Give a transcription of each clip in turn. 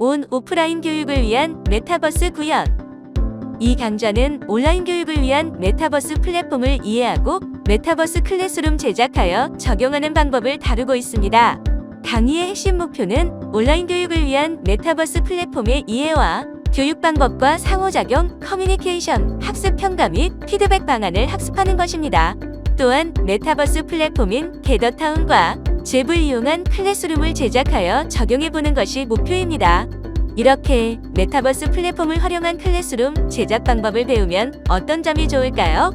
온 오프라인 교육을 위한 메타버스 구현. 이 강좌는 온라인 교육을 위한 메타버스 플랫폼을 이해하고 메타버스 클래스룸 제작하여 적용하는 방법을 다루고 있습니다. 강의의 핵심 목표는 온라인 교육을 위한 메타버스 플랫폼의 이해와 교육 방법과 상호작용, 커뮤니케이션, 학습 평가 및 피드백 방안을 학습하는 것입니다. 또한 메타버스 플랫폼인 게더타운과 잽을 이용한 클래스룸을 제작하여 적용해 보는 것이 목표입니다. 이렇게 메타버스 플랫폼을 활용한 클래스룸 제작 방법을 배우면 어떤 점이 좋을까요?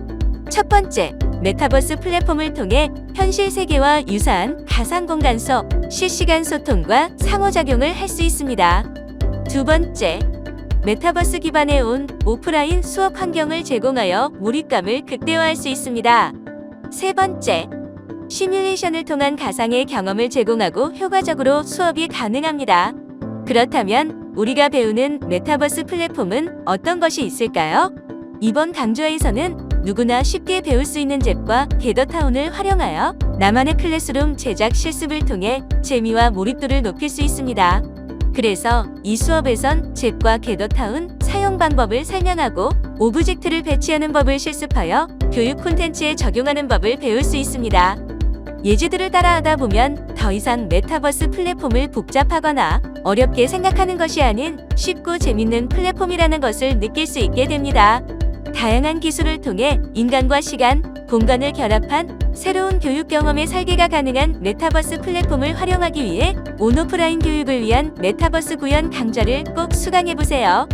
첫 번째, 메타버스 플랫폼을 통해 현실 세계와 유사한 가상 공간 속 실시간 소통과 상호작용을 할 수 있습니다. 두 번째, 메타버스 기반의 온 오프라인 수업 환경을 제공하여 몰입감을 극대화할 수 있습니다. 세 번째, 시뮬레이션을 통한 가상의 경험을 제공하고 효과적으로 수업이 가능합니다. 그렇다면 우리가 배우는 메타버스 플랫폼은 어떤 것이 있을까요? 이번 강좌에서는 누구나 쉽게 배울 수 있는 잽과 게더타운을 활용하여 나만의 클래스룸 제작 실습을 통해 재미와 몰입도를 높일 수 있습니다. 그래서 이 수업에선 잽과 게더타운 사용 방법을 설명하고 오브젝트를 배치하는 법을 실습하여 교육 콘텐츠에 적용하는 법을 배울 수 있습니다. 예제들을 따라하다 보면 더 이상 메타버스 플랫폼을 복잡하거나 어렵게 생각하는 것이 아닌 쉽고 재밌는 플랫폼이라는 것을 느낄 수 있게 됩니다. 다양한 기술을 통해 인간과 시간, 공간을 결합한 새로운 교육 경험의 설계가 가능한 메타버스 플랫폼을 활용하기 위해 온오프라인 교육을 위한 메타버스 구현 강좌를 꼭 수강해 보세요.